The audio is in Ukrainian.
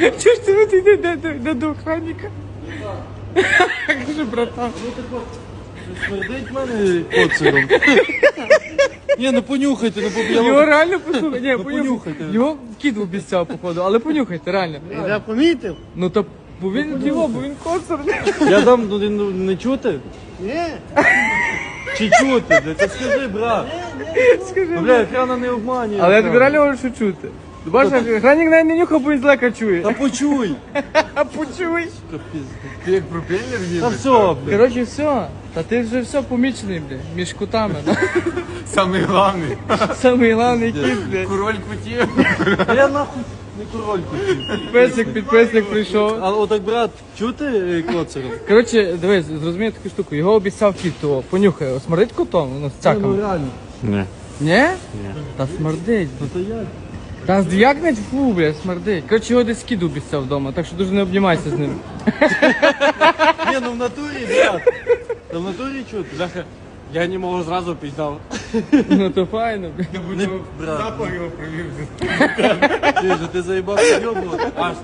Чого ж ти ви йде до, до, до, до охранника? Каже, братан. Смердить мене коцером. Ні, ну понюхайте, ну бо Його реально послухай. Ні, Ну, понюхайте. понюхайте. Його кіт обіцяв, походу, але понюхайте, реально. Я помітив? Ну то, бо він його, бо він коцер. Я дам ну, ну, не чути? Ні. Чи чути? Бля, Ти скажи, брат. Скажи. Бля, охрана не обманює. Але я тобі реально можу чути. Ти Бачиш, охранник навіть не нюхав, бо він злека чує. Та почуй. А почуй. Ти як пропеллер їдеш? Та все. Коротше, все. Та ти вже все помічений, бля, між кутами. Самый главный. Самий головний кіт, бля. Король кутів. Я нахуй не король хотів. Песик, підписник прийшов. А отак, брат, чути е. Коротше, дивись, зрозумій таку штуку. Його обіцяв кіт, то понюхай, смердить котом, ну з Ну реально. Не. Ні? Та смердить. Ну то як? Та здвякнеть, фу, бля, смердить. Коротше, його десь кіт обіцяв вдома, так що дуже не обнімайся з ним. Ні, ну в натурі, брат. В натурі чути. Бляха, я не можу зразу пізнав. Ну то файно. Не, брат. Запах його привів. Ти ж ти заїбався йобувати. Аж